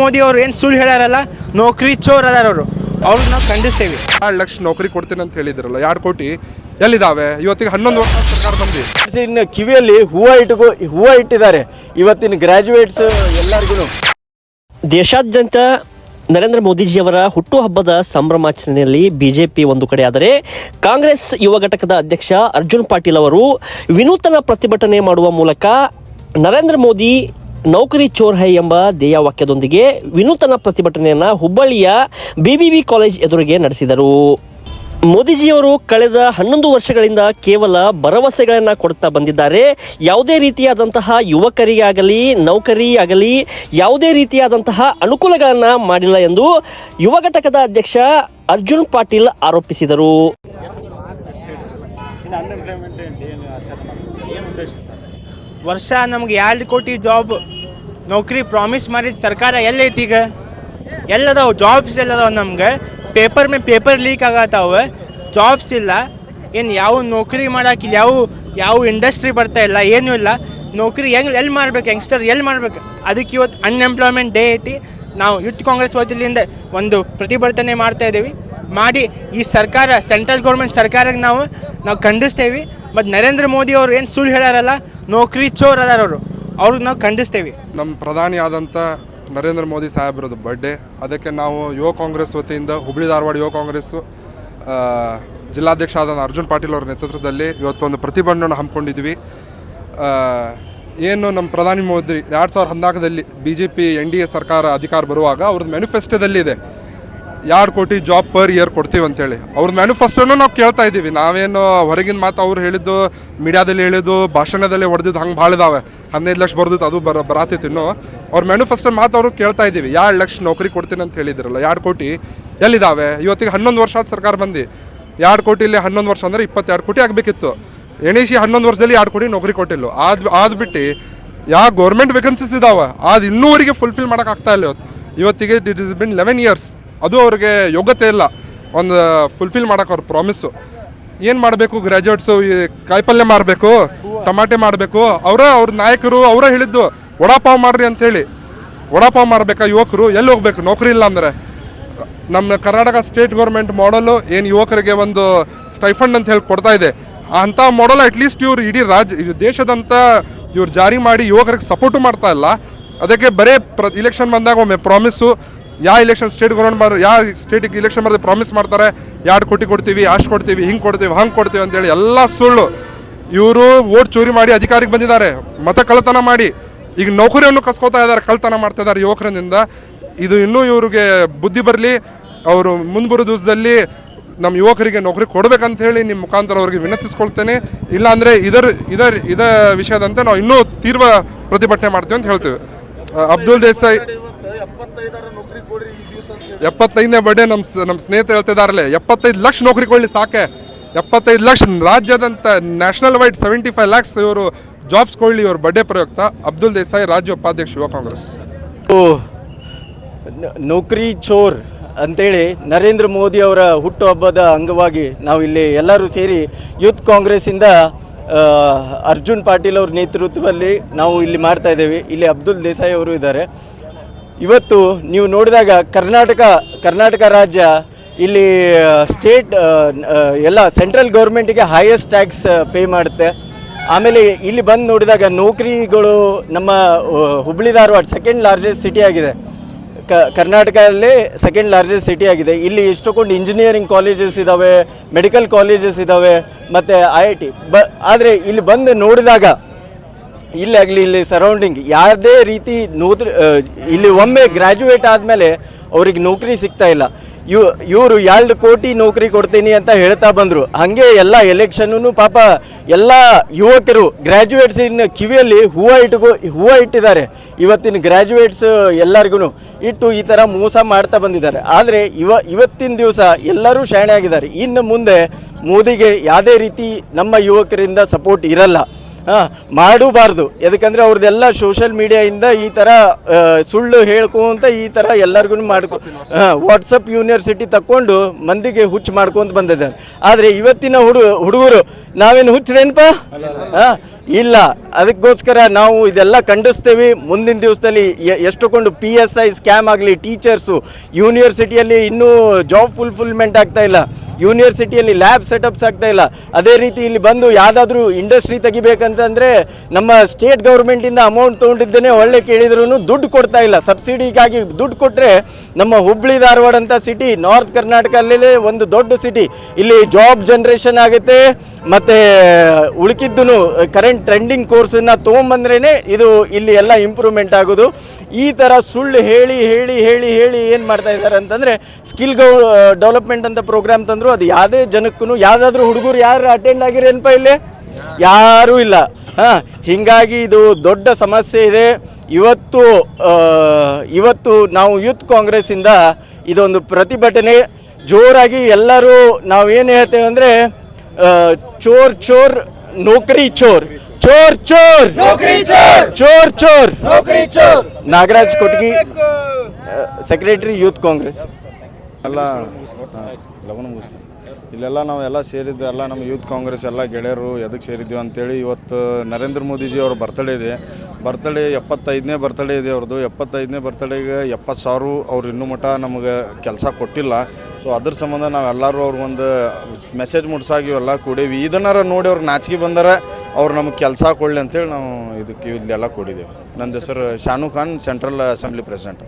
ಮೋದಿ ಅವರು ಏನು ಸುಳ್ಳು ಹೇಳಾರಲ್ಲ ನೌಕರಿ ಚೋರ್ ಅದಾರ ಅವರು. ಅವ್ರನ್ನ ನಾವು ಖಂಡಿಸ್ತೇವೆ. ಎರಡು ಲಕ್ಷ ನೌಕರಿ ಕೊಡ್ತೀನಿ ಅಂತ ಹೇಳಿದ್ರಲ್ಲ ಎರಡು ಕೋಟಿ? ಎಲ್ಲಿದ್ದಾವೆ ಇವತ್ತಿಗೆ ಹನ್ನೊಂದು ವರ್ಷ ಸರ್ಕಾರ ಬಂದಿದೆ. ಇನ್ನು ಕಿವಿಯಲ್ಲಿ ಹೂವು ಇಟ್ಕೋ ಹೂವು ಇಟ್ಟಿದ್ದಾರೆ. ಇವತ್ತಿನ ಗ್ರಾಜುಯೇಟ್ಸ್ ಎಲ್ಲರಿಗೂ ದೇಶಾದ್ಯಂತ ನರೇಂದ್ರ ಮೋದಿಜಿಯವರ ಹುಟ್ಟುಹಬ್ಬದ ಸಂಭ್ರಮಾಚರಣೆಯಲ್ಲಿ ಬಿಜೆಪಿ ಒಂದು ಕಡೆ ಆದರೆ ಕಾಂಗ್ರೆಸ್ ಯುವ ಘಟಕದ ಅಧ್ಯಕ್ಷ ಅರ್ಜುನ್ ಪಾಟೀಲ್ ಅವರು ವಿನೂತನ ಪ್ರತಿಭಟನೆ ಮಾಡುವ ಮೂಲಕ ನರೇಂದ್ರ ಮೋದಿ ನೌಕರಿ ಚೋರ್ ಹೈ ಎಂಬ ಧ್ಯೇಯವಾಕ್ಯದೊಂದಿಗೆ ವಿನೂತನ ಪ್ರತಿಭಟನೆಯನ್ನ ಹುಬ್ಬಳ್ಳಿಯ ಬಿಬಿವಿ ಕಾಲೇಜ್ ಎದುರಿಗೆ ನಡೆಸಿದರು. ಮೋದಿಜಿಯವರು ಕಳೆದ ಹನ್ನೊಂದು ವರ್ಷಗಳಿಂದ ಕೇವಲ ಭರವಸೆಗಳನ್ನು ಕೊಡ್ತಾ ಬಂದಿದ್ದಾರೆ. ಯಾವುದೇ ರೀತಿಯಾದಂತಹ ಯುವಕರಿಗಾಗಲಿ ನೌಕರಿ ಆಗಲಿ ಯಾವುದೇ ರೀತಿಯಾದಂತಹ ಅನುಕೂಲಗಳನ್ನು ಮಾಡಿಲ್ಲ ಎಂದು ಯುವ ಘಟಕದ ಅಧ್ಯಕ್ಷ ಅರ್ಜುನ್ ಪಾಟೀಲ್ ಆರೋಪಿಸಿದರು. ವರ್ಷ ನಮ್ಗೆ ಎರಡು ಕೋಟಿ ಜಾಬ್ ನೌಕರಿ ಪ್ರಾಮಿಸ್ ಮಾಡಿದ ಸರ್ಕಾರ ಎಲ್ಲೈತಿ ಈಗ? ಎಲ್ಲದಾವ ಜಾಬ್ಸ್ ಎಲ್ಲದಾವ ನಮ್ಗೆ. ಪೇಪರ್ ಮೇ ಪೇಪರ್ ಲೀಕ್ ಆಗತ್ತಾವ. ಜಾಬ್ಸ್ ಇಲ್ಲ. ಏನು ಯಾವ ನೌಕರಿ ಮಾಡಾಕಿಲ್ಲ ಯಾವ ಯಾವ ಇಂಡಸ್ಟ್ರಿ ಬರ್ತಾ ಇಲ್ಲ, ಏನೂ ಇಲ್ಲ. ನೌಕರಿ ಹೆಂಗೆ ಎಲ್ಲಿ ಮಾಡ್ಬೇಕು ಯಂಗ್ಸ್ಟರ್ ಎಲ್ಲಿ ಮಾಡ್ಬೇಕು? ಅದಕ್ಕೆ ಇವತ್ತು ಅನ್ಎಂಪ್ಲಾಯ್ಮೆಂಟ್ ಡೇ ಐತಿ. ನಾವು ಯೂತ್ ಕಾಂಗ್ರೆಸ್ ವತಿಯಿಂದ ಒಂದು ಪ್ರತಿಭಟನೆ ಮಾಡ್ತಾ ಇದ್ದೀವಿ ಮಾಡಿ ಈ ಸರ್ಕಾರ ಸೆಂಟ್ರಲ್ ಗೌರ್ಮೆಂಟ್ ಸರ್ಕಾರಕ್ಕೆ ನಾವು ನಾವು ಖಂಡಿಸ್ತೇವೆ. ಮತ್ತು ನರೇಂದ್ರ ಮೋದಿ ಅವರು ಏನು ಸುಳ್ಳು ಹೇಳ್ಯಾರಲ್ಲ, ನೌಕರಿ ಚೋರ್ ಅದಾರ ಅವರು. ಅವ್ರಿಗೆ ನಾವು ಖಂಡಿಸ್ತೇವೆ. ನಮ್ಮ ಪ್ರಧಾನಿ ಆದಂಥ ನರೇಂದ್ರ ಮೋದಿ ಸಾಹೇಬ್ರದ್ದು ಬರ್ಡೇ ಅದಕ್ಕೆ ನಾವು ಯುವ ಕಾಂಗ್ರೆಸ್ ವತಿಯಿಂದ ಹುಬ್ಳಿ ಧಾರವಾಡ ಯುವ ಕಾಂಗ್ರೆಸ್ಸು ಜಿಲ್ಲಾಧ್ಯಕ್ಷ ಆದ ಅರ್ಜುನ್ ಪಾಟೀಲ್ ಅವರ ನೇತೃತ್ವದಲ್ಲಿ ಇವತ್ತೊಂದು ಪ್ರತಿಭಟನೆ ಹಮ್ಮಿಕೊಂಡಿದ್ವಿ. ಏನು ನಮ್ಮ ಪ್ರಧಾನಿ ಮೋದಿ ಎರಡು ಸಾವಿರದ ಹದಿನಾಲ್ಕರಲ್ಲಿ B J P N D A ಸರ್ಕಾರ ಅಧಿಕಾರ ಬರುವಾಗ ಅವ್ರದ್ದು ಮ್ಯಾನಿಫೆಸ್ಟೋದಲ್ಲಿದೆ ಎರಡು ಕೋಟಿ ಜಾಬ್ ಪರ್ ಇಯರ್ ಕೊಡ್ತೀವಿ ಅಂತೇಳಿ. ಅವ್ರ ಮ್ಯಾನಿಫೆಸ್ಟೋನು ನಾವು ಕೇಳ್ತಾ ಇದ್ದೀವಿ. ನಾವೇನು ಹೊರಗಿನ ಮಾತು ಅವ್ರು ಹೇಳಿದ್ದು, ಮೀಡಿಯಾದಲ್ಲಿ ಹೇಳಿದ್ದು, ಭಾಷಣದಲ್ಲಿ ಹೊಡೆದಿದ್ದು ಹಂಗೆ ಭಾಳ ಇದಾವೆ. ಹದಿನೈದು ಲಕ್ಷ ಬರ್ದಿತ್ತು, ಅದು ಬರ ಬರಾತಿತ್ತು ಇನ್ನು. ಅವ್ರ ಮ್ಯಾನಿಫೆಸ್ಟೋ ಮಾತು ಅವರು ಕೇಳ್ತಾ ಇದ್ದೀವಿ. ಎರಡು ಲಕ್ಷ ನೌಕರಿ ಕೊಡ್ತೀನಿ ಅಂತ ಹೇಳಿದ್ರಲ್ಲ, ಎರಡು ಕೋಟಿ ಎಲ್ಲಿದ್ದಾವೆ ಇವತ್ತಿಗೆ ಹನ್ನೊಂದು ವರ್ಷ ಆದ ಸರ್ಕಾರ ಬಂದು. ಎರಡು ಕೋಟಿಲಿ ಹನ್ನೊಂದು ವರ್ಷ ಅಂದರೆ ಇಪ್ಪತ್ತೆರಡು ಕೋಟಿ ಆಗಬೇಕಿತ್ತು. ಎಣಿಸಿ ಹನ್ನೊಂದು ವರ್ಷದಲ್ಲಿ ಎರಡು ಕೋಟಿ ನೌಕರಿ ಕೊಟ್ಟಿಲ್ಲ. ಆದ್ ಆದ್ಬಿಟ್ಟು ಯಾವ ಗೌರ್ಮೆಂಟ್ ವೇಕೆನ್ಸೀಸ್ ಇದಾವೆ. ಅದು ಇನ್ನೂವರೆಗೆ ಫುಲ್ಫಿಲ್ ಮಾಡೋಕ್ಕಾಗ್ತಾ ಇಲ್ಲ ಇವತ್ತು. ಇವತ್ತಿಗೆ it is been eleven years ಅದು ಅವ್ರಿಗೆ ಯೋಗ್ಯತೆ ಇಲ್ಲ. ಒಂದು ಫುಲ್ಫಿಲ್ ಮಾಡೋಕೆ ಅವ್ರ ಪ್ರಾಮಿಸ್ಸು ಏನು ಮಾಡಬೇಕು? ಗ್ರ್ಯಾಜುಯೇಟ್ಸು ಈ ಕಾಯಿಪಲ್ಯ ಮಾರಬೇಕು, ಟಮಾಟೆ ಮಾಡಬೇಕು ಅವರ, ಅವ್ರ ನಾಯಕರು ಅವರೇ ಹೇಳಿದ್ದು, ವಡಾಪಾವ್ ಮಾಡ್ರಿ ಅಂಥೇಳಿ ವಡಾಪಾವ್ ಮಾಡಬೇಕಾ ಯುವಕರು? ಎಲ್ಲಿ ಹೋಗ್ಬೇಕು? ನೌಕರಿ ಇಲ್ಲ ಅಂದರೆ. ನಮ್ಮ ಕರ್ನಾಟಕ ಸ್ಟೇಟ್ ಗೌರ್ಮೆಂಟ್ ಮಾಡಲು ಏನು ಯುವಕರಿಗೆ ಒಂದು ಸ್ಟೈಫಂಡ್ ಅಂತ ಹೇಳಿ ಕೊಡ್ತಾ ಇದೆ. ಅಂಥ ಮಾಡಲ್ ಅಟ್ಲೀಸ್ಟ್ ಇವರು ಇಡೀ ರಾಜ್ಯ ದೇಶದಂತ ಇವ್ರು ಜಾರಿ ಮಾಡಿ ಯುವಕರಿಗೆ ಸಪೋರ್ಟು ಮಾಡ್ತಾ ಇಲ್ಲ. ಅದಕ್ಕೆ ಬರೇ ಪ್ರ ಇಲೆಕ್ಷನ್ ಬಂದಾಗ ಒಮ್ಮೆ ಪ್ರಾಮಿಸ್ಸು ಯಾವ ಇಲೆಕ್ಷನ್ ಸ್ಟೇಟ್ ಗೌರ್ಮೆಂಟ್ ಮಾಡಿ ಯಾವ ಸ್ಟೇಟಿಗೆ ಇಲೆಕ್ಷನ್ ಮಾಡಿದ್ರೆ ಪ್ರಾಮಿಸ್ ಮಾಡ್ತಾರೆ ಎರಡು ಕೋಟಿ ಕೊಡ್ತೀವಿ ಅಷ್ಟು ಕೊಡ್ತೀವಿ, ಹಿಂಗೆ ಕೊಡ್ತೀವಿ, ಹಂಗೆ ಕೊಡ್ತೀವಿ ಅಂತೇಳಿ ಎಲ್ಲ ಸುಳ್ಳು. ಇವರು ಓಟ್ ಚೋರಿ ಮಾಡಿ ಅಧಿಕಾರಿಗೆ ಬಂದಿದ್ದಾರೆ, ಮತ ಕಳ್ಳತನ ಮಾಡಿ. ಈಗ ನೌಕರಿಯನ್ನು ಕಸ್ಕೋತಾ ಇದ್ದಾರೆ, ಕಳ್ಳತನ ಮಾಡ್ತಾ ಇದ್ದಾರೆ ಯುವಕರಿಂದ. ಇದು ಇನ್ನೂ ಇವರಿಗೆ ಬುದ್ಧಿ ಬರಲಿ, ಅವರು ಮುಂಬರುವ ದಿವಸದಲ್ಲಿ ನಮ್ಮ ಯುವಕರಿಗೆ ನೌಕರಿ ಕೊಡ್ಬೇಕಂತ ಹೇಳಿ ನಿಮ್ಮ ಮುಖಾಂತರ ಅವರಿಗೆ ವಿನಂತಿಸ್ಕೊಳ್ತೇನೆ. ಇಲ್ಲಾಂದರೆ ಇದರ ಇದರ, ಇದ ವಿಷಯದಂತೆ ನಾವು ಇನ್ನೂ ತೀವ್ರ ಪ್ರತಿಭಟನೆ ಮಾಡ್ತೀವಿ ಅಂತ ಹೇಳ್ತೀವಿ. ಅಬ್ದುಲ್ ದೇಸಾಯಿ ಎಪ್ಪತ್ತೈದನೇ ಬರ್ಡೇ ನಮ್ಮ ನಮ್ಮ ಸ್ನೇಹಿತರು ಹೇಳ್ತಿದಾರಲ್ಲ ಎಪ್ಪತ್ತೈದು ಲಕ್ಷ ನೌಕರಿ ಕೊಡ್ಲಿ ಸಾಕೆ. ಎಪ್ಪತ್ತೈದು ಲಕ್ಷ ರಾಜ್ಯದಂತ national wide seventy five lakhs ಇವರು ಜಾಬ್ಸ್ ಕೊಡಲಿ ಇವ್ರ ಬರ್ಡೇ ಪ್ರಯುಕ್ತ. ಅಬ್ದುಲ್ ದೇಸಾಯಿ ರಾಜ್ಯ ಉಪಾಧ್ಯಕ್ಷ ಯುವ ಕಾಂಗ್ರೆಸ್. ನೌಕರಿ ಚೋರ್ ಅಂತೇಳಿ ನರೇಂದ್ರ ಮೋದಿ ಅವರ ಹುಟ್ಟುಹಬ್ಬದ ಅಂಗವಾಗಿ ನಾವು ಇಲ್ಲಿ ಎಲ್ಲರೂ ಸೇರಿ ಯೂತ್ ಕಾಂಗ್ರೆಸ್ಸಿಂದ ಅರ್ಜುನ್ ಪಾಟೀಲ್ ಅವ್ರ ನೇತೃತ್ವದಲ್ಲಿ ನಾವು ಇಲ್ಲಿ ಮಾಡ್ತಾ ಇದ್ದೇವೆ. ಇಲ್ಲಿ ಅಬ್ದುಲ್ ದೇಸಾಯಿ ಅವರು ಇದ್ದಾರೆ. ಇವತ್ತು ನೀವು ನೋಡಿದಾಗ ಕರ್ನಾಟಕ ಕರ್ನಾಟಕ ರಾಜ್ಯ ಇಲ್ಲಿ ಸ್ಟೇಟ್ ಎಲ್ಲ ಸೆಂಟ್ರಲ್ ಗೌರ್ಮೆಂಟಿಗೆ ಹೈಯೆಸ್ಟ್ ಟ್ಯಾಕ್ಸ್ ಪೇ ಮಾಡುತ್ತೆ. ಆಮೇಲೆ ಇಲ್ಲಿ ಬಂದು ನೋಡಿದಾಗ ನೌಕರಿಗಳು ನಮ್ಮ Hubli Dharwad second largest city ಆಗಿದೆ. ಕ, ಕರ್ನಾಟಕದಲ್ಲೇ ಸೆಕೆಂಡ್ ಲಾರ್ಜೆಸ್ಟ್ ಸಿಟಿ ಆಗಿದೆ. ಇಲ್ಲಿ ಎಷ್ಟೊಂದು ಇಂಜಿನಿಯರಿಂಗ್ ಕಾಲೇಜಸ್ ಇದ್ದಾವೆ ಮೆಡಿಕಲ್ ಕಾಲೇಜಸ್ ಇದ್ದಾವೆ ಮತ್ತು ಐ ಐ ಟಿ ಬ, ಆದರೆ ಇಲ್ಲಿ ಬಂದು ನೋಡಿದಾಗ ಇಲ್ಲಾಗಲಿ ಇಲ್ಲಿ ಸರೌಂಡಿಂಗ್ ಯಾವುದೇ ರೀತಿ ನೌಕರಿ ಇಲ್ಲಿ ಒಮ್ಮೆ ಗ್ರ್ಯಾಜುಯೇಟ್ ಆದಮೇಲೆ ಅವ್ರಿಗೆ ನೌಕರಿ ಸಿಗ್ತಾ ಇಲ್ಲ. ಇವ್ ಇವರು ಎರಡು ಕೋಟಿ ನೌಕರಿ ಕೊಡ್ತೀನಿ ಅಂತ ಹೇಳ್ತಾ ಬಂದರು. ಹಾಗೆ ಎಲ್ಲ ಎಲೆಕ್ಷನ್ನು ಪಾಪ ಎಲ್ಲ ಯುವಕರು ಗ್ರ್ಯಾಜುಯೇಟ್ಸಿನ ಕಿವಿಯಲ್ಲಿ ಹೂವು ಇಟ್ಕೋ, ಹೂವು ಇಟ್ಟಿದ್ದಾರೆ. ಇವತ್ತಿನ ಗ್ರ್ಯಾಜುಯೇಟ್ಸ್ ಎಲ್ಲರಿಗೂ ಇಟ್ಟು ಈ ಥರ ಮೋಸ ಮಾಡ್ತಾ ಬಂದಿದ್ದಾರೆ. ಆದರೆ ಇವ, ಇವತ್ತಿನ ದಿವಸ ಎಲ್ಲರೂ ಶಾಣೆ ಆಗಿದ್ದಾರೆ ಇನ್ನು ಮುಂದೆ ಮೋದಿಗೆ ಯಾವುದೇ ರೀತಿ ನಮ್ಮ ಯುವಕರಿಂದ ಸಪೋರ್ಟ್ ಇರಲ್ಲ. ಮಾಡಬಾರ್ದು. ಯಾಕಂದರೆ ಅವ್ರದ್ದೆಲ್ಲ ಸೋಷಲ್ ಮೀಡಿಯಾಯಿಂದ ಈ ಥರ ಸುಳ್ಳು ಹೇಳ್ಕೊಂತ ಈ ಥರ ಎಲ್ಲರಿಗೂ ಮಾಡ್ಕೊ ವಾಟ್ಸಪ್ ಯೂನಿವರ್ಸಿಟಿ ತಕ್ಕೊಂಡು ಮಂದಿಗೆ ಹುಚ್ಚು ಮಾಡ್ಕೊಂತ ಬಂದಿದ್ದಾರೆ. ಆದರೆ ಇವತ್ತಿನ ಹುಡು ಹುಡುಗರು ನಾವೇನು ಹುಚ್ಚರೇನಪ್ಪ ಹಾಂ? ಇಲ್ಲ. ಅದಕ್ಕೋಸ್ಕರ ನಾವು ಇದೆಲ್ಲ ಖಂಡಿಸ್ತೇವೆ. ಮುಂದಿನ ದಿವಸದಲ್ಲಿ ಎಷ್ಟೊಂದು ಪಿ ಎಸ್ ಐ ಸ್ಕ್ಯಾಮ್ ಆಗಲಿ ಟೀಚರ್ಸು ಯೂನಿವರ್ಸಿಟಿಯಲ್ಲಿ ಇನ್ನೂ ಜಾಬ್ ಫುಲ್ಫಿಲ್ಮೆಂಟ್ ಆಗ್ತಾ ಇಲ್ಲ. ಯೂನಿವರ್ಸಿಟಿಯಲ್ಲಿ ಲ್ಯಾಬ್ ಸೆಟಪ್ಸ್ ಆಗ್ತಾ ಇಲ್ಲ. ಅದೇ ರೀತಿ ಇಲ್ಲಿ ಬಂದು ಯಾವುದಾದ್ರೂ ಇಂಡಸ್ಟ್ರಿ ತೆಗಿಬೇಕಂತಂದರೆ ನಮ್ಮ ಸ್ಟೇಟ್ ಗೌರ್ಮೆಂಟಿಂದ ಅಮೌಂಟ್ ತೊಗೊಂಡಿದ್ದೇನೆ ಒಳ್ಳೆ ಕೇಳಿದ್ರೂ ದುಡ್ಡು ಕೊಡ್ತಾ ಇಲ್ಲ. ಸಬ್ಸಿಡಿಗಾಗಿ ದುಡ್ಡು ಕೊಟ್ಟರೆ ನಮ್ಮ ಹುಬ್ಬಳ್ಳಿ ಧಾರವಾಡ ಅಂತ ಸಿಟಿ ನಾರ್ತ್ ಕರ್ನಾಟಕದಲ್ಲೇ ಒಂದು ದೊಡ್ಡ ಸಿಟಿ ಇಲ್ಲಿ ಜಾಬ್ ಜನ್ರೇಷನ್ ಆಗುತ್ತೆ. ಮತ್ತು ಉಳುಕಿದ್ದು ಕರೆಂಟ್ ಟ್ರೆಂಡಿಂಗ್ ಕೋರ್ಸನ್ನು ತೊಗೊಂಬಂದ್ರೇ ಇದು ಇಲ್ಲಿ ಎಲ್ಲ ಇಂಪ್ರೂವ್ಮೆಂಟ್ ಆಗೋದು. ಈ ಥರ ಸುಳ್ಳು ಹೇಳಿ ಹೇಳಿ ಹೇಳಿ ಹೇಳಿ ಏನು ಮಾಡ್ತಾ ಇದ್ದಾರೆ ಅಂತಂದರೆ ಸ್ಕಿಲ್ ಗೌ ಡೆವಲಪ್ಮೆಂಟ್ ಅಂತ ಪ್ರೋಗ್ರಾಮ್ ತಂದರು, ಅದು ಯಾವುದೇ ಜನಕ್ಕೂ ಯಾವುದಾದ್ರೂ ಹುಡುಗರು ಯಾರು ಅಟೆಂಡ್ ಆಗಿರೇನಪ್ಪ ಇಲ್ಲಿ? ಯಾರೂ ಇಲ್ಲ. ಹಾಂ, ಹೀಗಾಗಿ ಇದು ದೊಡ್ಡ ಸಮಸ್ಯೆ ಇದೆ. ಇವತ್ತು ಇವತ್ತು ನಾವು ಯೂತ್ ಕಾಂಗ್ರೆಸ್ಸಿಂದ ಇದೊಂದು ಪ್ರತಿಭಟನೆ. ಜೋರಾಗಿ ಎಲ್ಲರೂ ನಾವೇನು ಹೇಳ್ತೇವೆ ಅಂದರೆ ಚೋರ್ ಚೋರ್ ನೌಕರಿ ಚೋರ್ ಚೋರ್ ಚೋರ್ ಚೋರ್ ಚೋರ್ Nagaraj Kotgi secretary youth Congress ಎಲ್ಲ ಲಗ್ನ ಮುಗಿಸ್ತೀವಿ ಇಲ್ಲೆಲ್ಲ ನಾವು ಎಲ್ಲ ಸೇರಿದ್ದು ಎಲ್ಲ ನಮ್ಮ ಯೂತ್ ಕಾಂಗ್ರೆಸ್ ಎಲ್ಲ ಗೆಳೆಯರು ಎದಕ್ಕೆ ಸೇರಿದ್ದೀವಿ ಅಂತೇಳಿ ಇವತ್ತು ನರೇಂದ್ರ ಮೋದಿಜಿ ಅವ್ರ ಬರ್ತಡೇ ಇದೆ. ಬರ್ತಡೇ ಎಪ್ಪತ್ತೈದನೇ ಬರ್ತಡೇ ಇದೆ ಅವ್ರದ್ದು ಎಪ್ಪತ್ತೈದನೇ ಬರ್ತಡೇಗೆ ಎಪ್ಪತ್ತು ಸಾವಿರ ಅವ್ರು ಇನ್ನೂ ಮಟ್ಟ ನಮಗೆ ಕೆಲಸ ಕೊಟ್ಟಿಲ್ಲ. ಸೊ ಅದ್ರ ಸಂಬಂಧ ನಾವೆಲ್ಲರೂ ಅವ್ರಿಗೊಂದು ಮೆಸೇಜ್ ಮುಟ್ಸಾಗಿ ಎಲ್ಲ ಕೂಡೀವಿ. ಇದನ್ನಾರ ನೋಡಿ ಅವ್ರಿಗೆ ನಾಚಿಕೆ ಬಂದರೆ, ಅವ್ರು ನಮಗೆ ಕೆಲಸ ಕೊಡಲಿ ಅಂತೇಳಿ ನಾವು ಇದಕ್ಕೆ ಇಲ್ಲೆಲ್ಲ ಕೊಡಿದ್ದೇವೆ ನನ್ನ ಹೆಸರು Shanu Khan central assembly president